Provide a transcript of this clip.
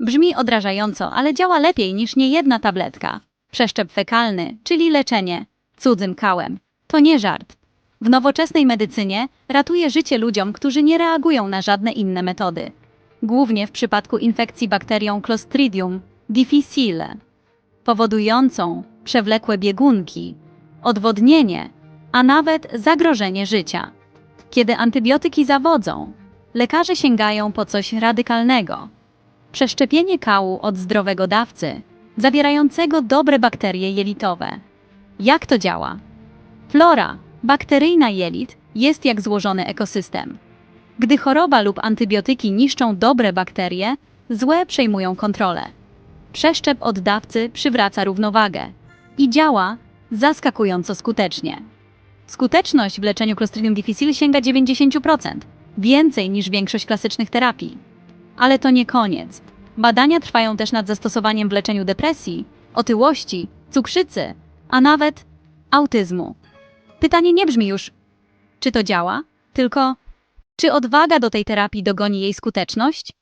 Brzmi odrażająco, ale działa lepiej niż niejedna tabletka. Przeszczep fekalny, czyli leczenie cudzym kałem. To nie żart. W nowoczesnej medycynie ratuje życie ludziom, którzy nie reagują na żadne inne metody. Głównie w przypadku infekcji bakterią Clostridium difficile, powodującą przewlekłe biegunki, odwodnienie, a nawet zagrożenie życia. Kiedy antybiotyki zawodzą, lekarze sięgają po coś radykalnego. Przeszczepienie kału od zdrowego dawcy, zawierającego dobre bakterie jelitowe. Jak to działa? Flora, bakteryjna jelit, jest jak złożony ekosystem. Gdy choroba lub antybiotyki niszczą dobre bakterie, złe przejmują kontrolę. Przeszczep od dawcy przywraca równowagę i działa zaskakująco skutecznie. Skuteczność w leczeniu Clostridium difficile sięga 90%, więcej niż większość klasycznych terapii. Ale to nie koniec. Badania trwają też nad zastosowaniem w leczeniu depresji, otyłości, cukrzycy, a nawet autyzmu. Pytanie nie brzmi już, czy to działa, tylko czy odwaga do tej terapii dogoni jej skuteczność?